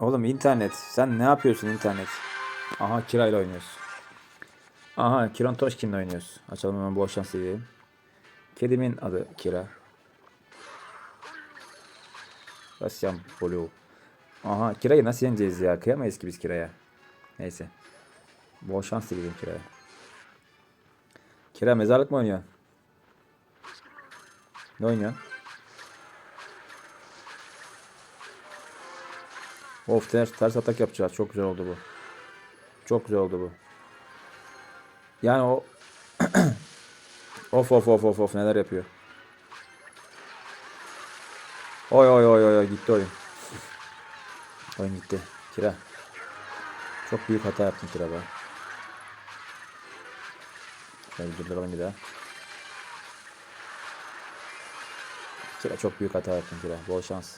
Oğlum internet. Sen ne yapıyorsun internet? Aha Kira ile oynuyoruz. Aha Kiran Toşkin'le oynuyoruz. Açalım hemen bol şans diyelim. Kedimin adı Kira. Russian Blue. Aha Kira'yı nasıl yeneceğiz ya? Kıyamayız ki biz Kira'ya. Neyse. Bol şans dileyelim Kira'ya. Kira mezarlık mı oynuyor? Ne oynuyor? Of ters, ters atak yapacağız. Çok güzel oldu bu. Çok güzel oldu bu. Yani o of of of of of neler yapıyor. Oy oy oy oy gitti oyun. Oyun gitti. Kira. Çok büyük hata yaptın Kira be. Şöyle durduralım bir daha. Kira çok büyük hata yaptın Kira. Bol şans.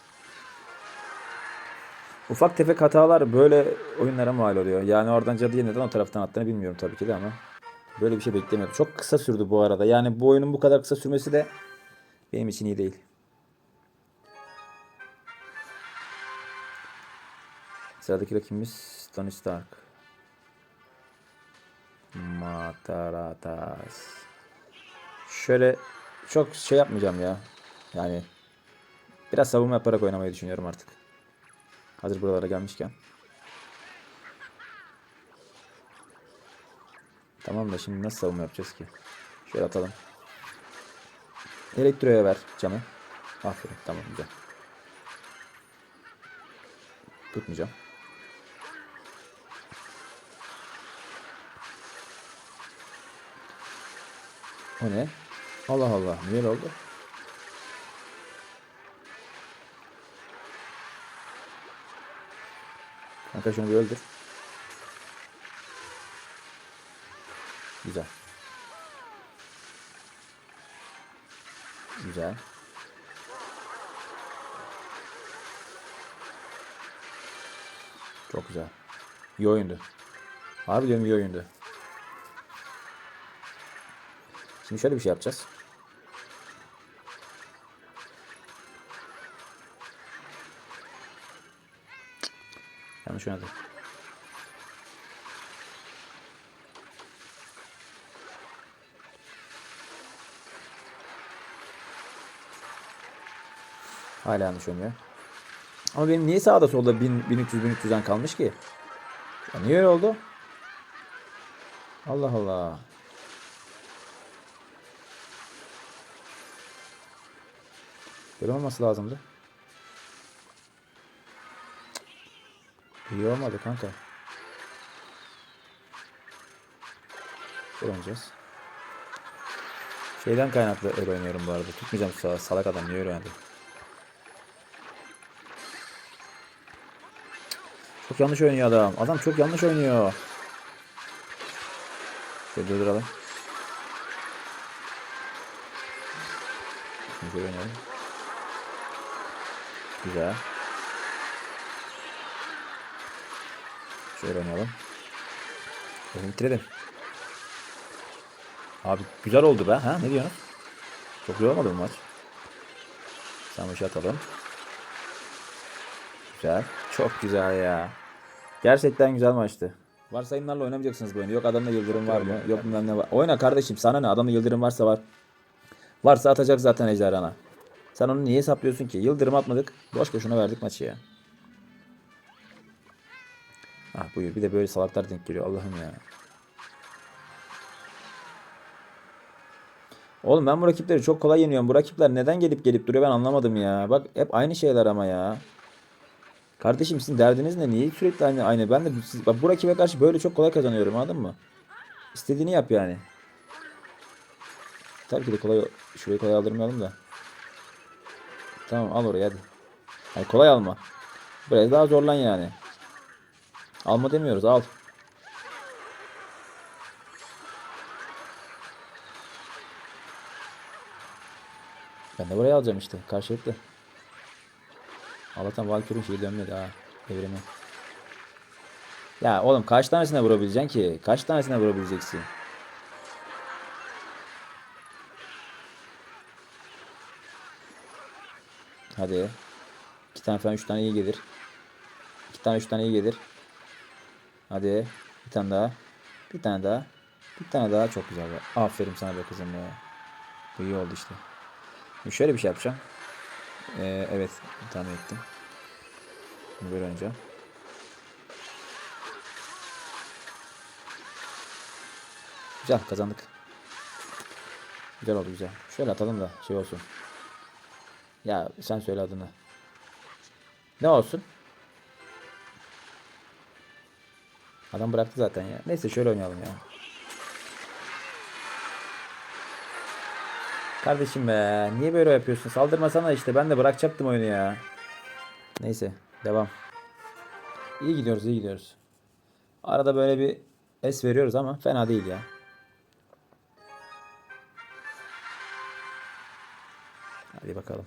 Ufak tefek hatalar böyle oyunlara mal oluyor. Yani oradan cadıya neden o taraftan attığını bilmiyorum tabii ki de ama. Böyle bir şey beklemiyordum. Çok kısa sürdü bu arada. Yani bu oyunun bu kadar kısa sürmesi de benim için iyi değil. Sıradaki rakibimiz Tony Stark. Mataratas. Şöyle çok şey yapmayacağım ya. Yani biraz savunma yaparak oynamayı düşünüyorum artık. Hazır buralara gelmişken. Tamam da şimdi nasıl savunma yapacağız ki? Şöyle atalım. Elektroya ver canı. Aferin tamam güzel. Tutmayacağım. O ne? Allah Allah. Niye oldu? Kanka şunu bir öldür. Güzel. Güzel. Çok güzel. İyi oyundu. Harbi diyorum iyi oyundu. Şimdi şöyle bir şey yapacağız. Yanlış. Hala yanlış oynuyor. Ama benim niye sağda solda 1000, 1300 1300'den kalmış ki? Ya niye öyle oldu? Allah Allah. Böyle olması lazımdı. İyi olmadı kanka. Oynayacağız. Şeyden kaynaklı öyle oynuyorum bu arada. Tutmayacağım sal- salak adam niye öyle oynadı? Çok yanlış oynuyor adam. Adam çok yanlış oynuyor. Şöyle durduralım. Şimdi oynayalım. Güzel. Şöyle oynayalım. Bitirelim. Abi güzel oldu be. Ha ne diyorsun? Çok güzel olmadı mı maç? Samışı atalım. Güzel. Çok güzel ya. Gerçekten güzel maçtı. Varsayımlarla oynamayacaksınız bu oyunu. Yok adamda yıldırım var mı? Yok bilmem ne var. Oyna kardeşim sana ne? Adamda yıldırım varsa var. Varsa atacak zaten ejderhana. Sen onu niye hesaplıyorsun ki? Yıldırım atmadık. Boş boşuna verdik maçı ya. Ah buyur. Bir de böyle salaklar denk geliyor. Allah'ım ya. Oğlum ben bu rakipleri çok kolay yeniyorum. Bu rakipler neden gelip gelip duruyor ben anlamadım ya. Bak hep aynı şeyler ama ya. Kardeşim sizin derdiniz ne? Niye sürekli aynı aynı? Ben de siz, bak bu rakibe karşı böyle çok kolay kazanıyorum anladın mı? İstediğini yap yani. Tabii ki de kolay şurayı kolay aldırmayalım da. Tamam al oraya hadi. Yani kolay alma. Biraz daha zorlan yani. Alma demiyoruz al. Ben de buraya alacağım işte. Karşılıklı. Allah'tan Valkyrie'nin şeyi dönmedi ha. Evrimi. Ya oğlum kaç tanesine vurabileceksin ki? Kaç tanesine vurabileceksin? Hadi. İki tane falan üç tane iyi gelir. İki tane üç tane iyi gelir. Hadi. Bir tane daha. Bir tane daha. Bir tane daha çok güzel. be. Aferin sana be kızım ya. Bu iyi oldu işte. Şimdi şöyle bir şey yapacağım. Ee, evet. Tahmin ettim. Bunu böyle oynayacağım. Güzel kazandık. Güzel oldu güzel. Şöyle atalım da şey olsun. Ya sen söyle adını. Ne olsun? Adam bıraktı zaten ya. Neyse şöyle oynayalım ya. Kardeşim be niye böyle yapıyorsun? Saldırmasana işte ben de bırakacaktım oyunu ya. Neyse devam. İyi gidiyoruz iyi gidiyoruz. Arada böyle bir es veriyoruz ama fena değil ya. Hadi bakalım.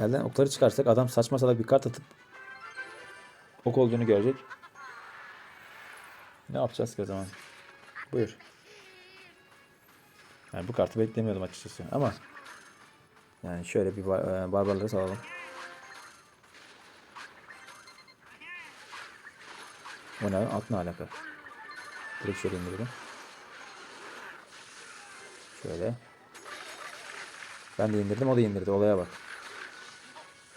Elden okları çıkarsak adam saçma salak bir kart atıp ok olduğunu görecek. Ne yapacağız ki o zaman? Buyur. Yani bu kartı beklemiyordum açıkçası ama yani şöyle bir bar- e, barbarları salalım. O ne? Alt ne alaka? Direkt şöyle indirelim. Şöyle. Ben de indirdim o da indirdi. Olaya bak.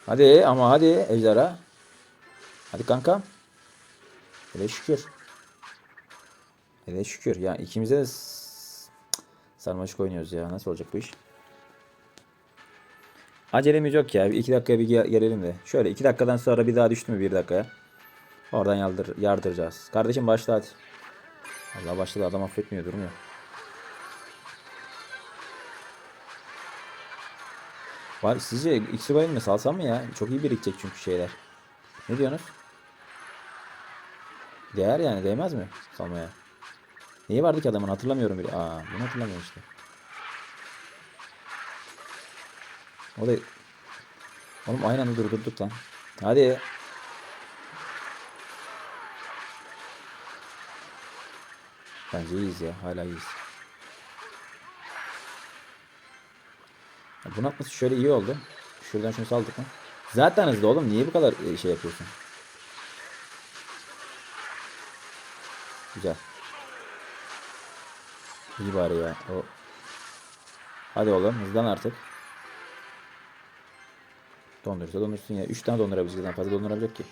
Hadi ama hadi ejderha. Hadi kankam. Hele şükür. Hele şükür. Ya ikimize de sarmaşık oynuyoruz ya. Nasıl olacak bu iş? Acelemiz yok ya. Bir iki dakikaya bir ge- gelelim de. Şöyle iki dakikadan sonra bir daha düştü mü bir dakikaya? Oradan yardır, yardıracağız. Kardeşim başla hadi. Allah başladı adam affetmiyor durmuyor. Var sizce koyayım mı salsam mı ya? Çok iyi birikecek çünkü şeyler. Ne diyorsunuz? Değer yani değmez mi salmaya? Neyi vardı ki adamın hatırlamıyorum bile. Aa bunu hatırlamıyorum işte. O da Oğlum aynı anda durdurduk lan. Hadi. Bence iyiyiz ya. Hala iyiyiz. Ya Bunu atması şöyle iyi oldu. Şuradan şunu saldık mı? Zaten hızlı oğlum. Niye bu kadar e, şey yapıyorsun? Güzel. İyi bari ya. O. Hadi oğlum hızlan artık. Dondurursa dondursun ya. 3 tane dondurabiliriz. Bizden fazla dondurabilecek ki.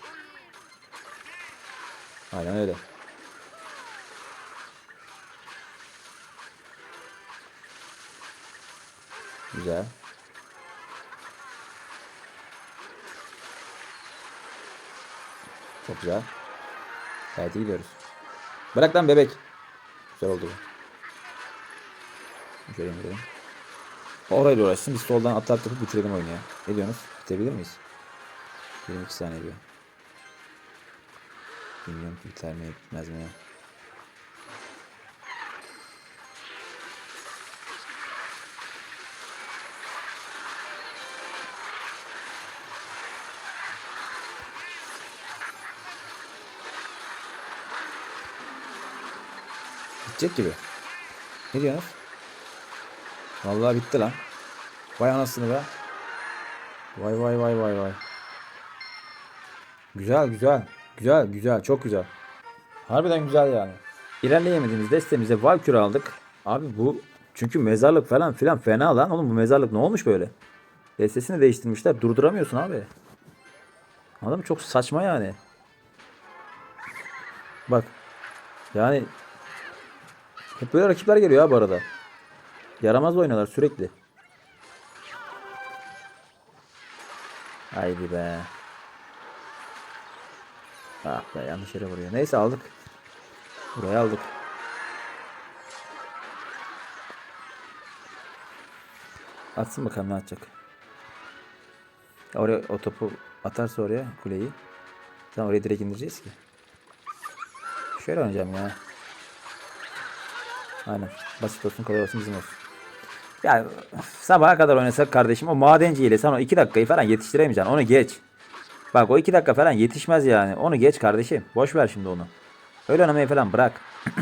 Aynen öyle. Güzel. Çok güzel. Gayet iyi gidiyoruz. Bırak lan bebek. Güzel oldu. bu. Şöyle indirelim. Orayla uğraşsın. Biz soldan atlar atıp bitirelim oyunu ya. Ne diyorsunuz? Bitirebilir miyiz? 22 saniye diyor. Bilmiyorum biter mi bitmez mi. Bitecek gibi. Ne diyorsunuz? Vallahi bitti lan. Vay anasını be. Vay vay vay vay vay. Güzel güzel. Güzel güzel çok güzel. Harbiden güzel yani. İlerleyemediğimiz destemize Valkür aldık. Abi bu çünkü mezarlık falan filan fena lan. Oğlum bu mezarlık ne olmuş böyle? Destesini değiştirmişler. Durduramıyorsun abi. Adam çok saçma yani. Bak. Yani hep böyle rakipler geliyor ha bu arada. Yaramaz oynuyorlar sürekli. Haydi be. Ah be yanlış yere vuruyor. Neyse aldık. Burayı aldık. Atsın bakalım ne atacak. Oraya o topu atarsa oraya kuleyi. Tamam oraya direkt indireceğiz ki. Şöyle oynayacağım ya. Aynen. Basit olsun kolay olsun bizim olsun. Ya sabaha kadar oynasak kardeşim o madenci ile sen o 2 dakikayı falan yetiştiremeyeceksin. Onu geç. Bak o 2 dakika falan yetişmez yani. Onu geç kardeşim. Boş ver şimdi onu. Öyle oynamayı falan bırak.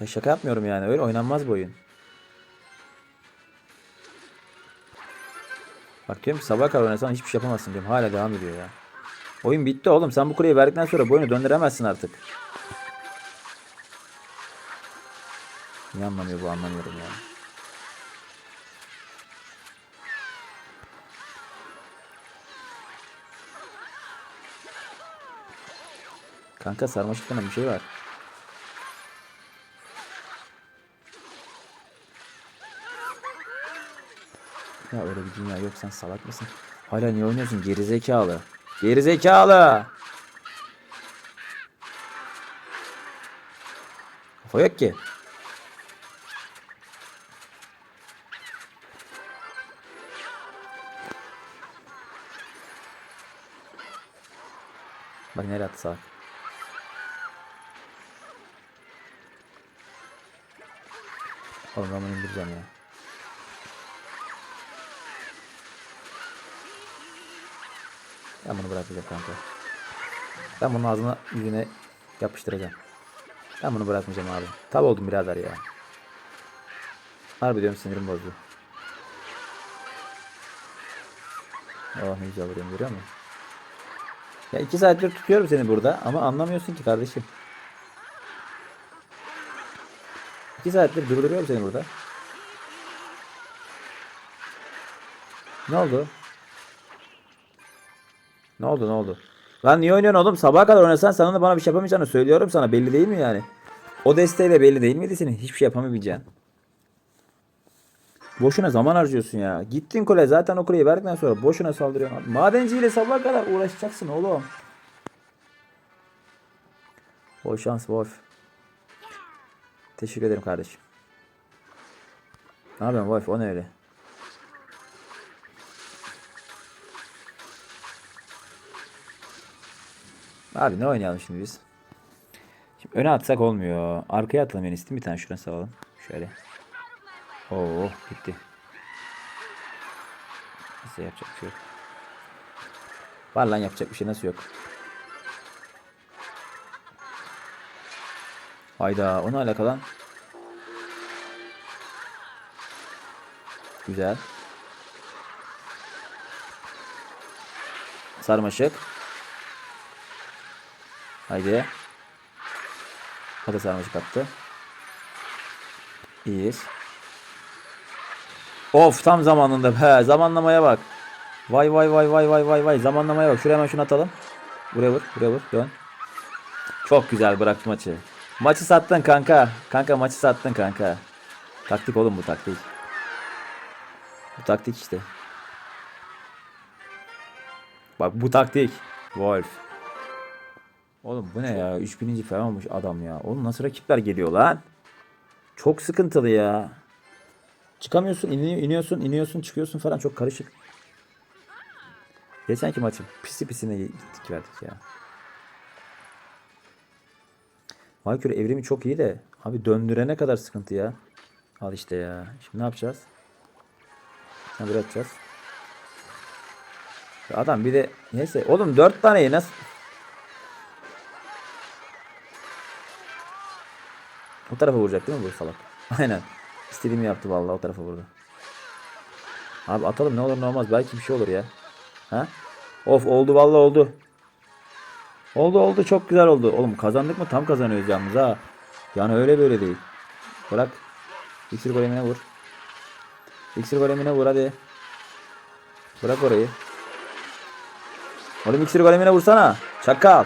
ya şaka yapmıyorum yani. Öyle oynanmaz bu oyun. Bak diyorum ki sabaha kadar oynasan hiçbir şey yapamazsın diyorum. Hala devam ediyor ya. Oyun bitti oğlum. Sen bu kuleyi verdikten sonra bu oyunu döndüremezsin artık. Niye anlamıyor bu anlamıyorum ya. Kanka sarmaşık bir şey var. Ya öyle bir dünya yok sen salak mısın? Hala niye oynuyorsun gerizekalı? Gerizekalı! Kafa yok ki. Bak nereye attı salak. Oğlum ben bunu indireceğim ya. Ben bunu bırakmayacağım kanka. Ben bunun ağzına yüzüne yapıştıracağım. Ben bunu bırakmayacağım abi. Tav oldum birader ya. Harbi diyorum sinirim bozdu. Oh ne güzel vuruyorum görüyor musun? Ya iki saattir tutuyorum seni burada ama anlamıyorsun ki kardeşim. İki saattir durduruyorum seni burada. Ne oldu? Ne oldu ne oldu? Lan niye oynuyorsun oğlum? Sabaha kadar oynasan sana da bana bir şey yapamayacağını söylüyorum sana. Belli değil mi yani? O desteğiyle belli değil miydi senin? Hiçbir şey yapamayacaksın. Boşuna zaman harcıyorsun ya. Gittin kule zaten o kuleyi verdikten sonra boşuna saldırıyorsun. Madenciyle sabaha kadar uğraşacaksın oğlum. Bol şans Wolf. Teşekkür ederim kardeşim. Ne yapıyorsun Wolf? O ne öyle? Abi ne oynayalım şimdi biz? Şimdi öne atsak olmuyor. Arkaya atalım en iyisi. Bir tane şuraya salalım. Şöyle. Oo gitti. Nasıl yapacak bir şey yok. Var lan yapacak bir şey nasıl yok. Hayda o ne alaka lan? Güzel. Sarmaşık. Haydi. O da sarmaşık attı. İyiyiz. Of tam zamanında be. Zamanlamaya bak. Vay vay vay vay vay vay vay. Zamanlamaya bak. Şuraya hemen şunu atalım. Buraya vur. Buraya vur. Dön. Çok güzel bıraktı maçı. Maçı sattın kanka. Kanka maçı sattın kanka. Taktik oğlum bu taktik. Bu taktik işte. Bak bu taktik. Wolf. Oğlum bu ne ya? 3000. falan olmuş adam ya. Oğlum nasıl rakipler geliyor lan? Çok sıkıntılı ya. Çıkamıyorsun, iniyor, iniyorsun, iniyorsun, çıkıyorsun falan çok karışık. Geçenki maçı pisi pisine gittik verdik ya. Valkyrie evrimi çok iyi de abi döndürene kadar sıkıntı ya. Al işte ya. Şimdi ne yapacağız? Ne bırakacağız? Adam bir de neyse oğlum dört taneyi nasıl O tarafa vuracak değil mi bu salak? Aynen. İstediğimi yaptı vallahi o tarafa vurdu. Abi atalım ne olur ne olmaz. Belki bir şey olur ya. Ha? Of oldu vallahi oldu. Oldu oldu çok güzel oldu. Oğlum kazandık mı tam kazanıyoruz yalnız ha. Yani öyle böyle değil. Bırak. İksir golemine vur. İksir golemine vur hadi. Bırak orayı. Oğlum iksir golemine vursana. Çakal.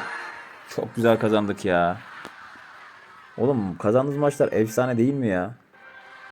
Çok güzel kazandık ya. Oğlum kazandığımız maçlar efsane değil mi ya?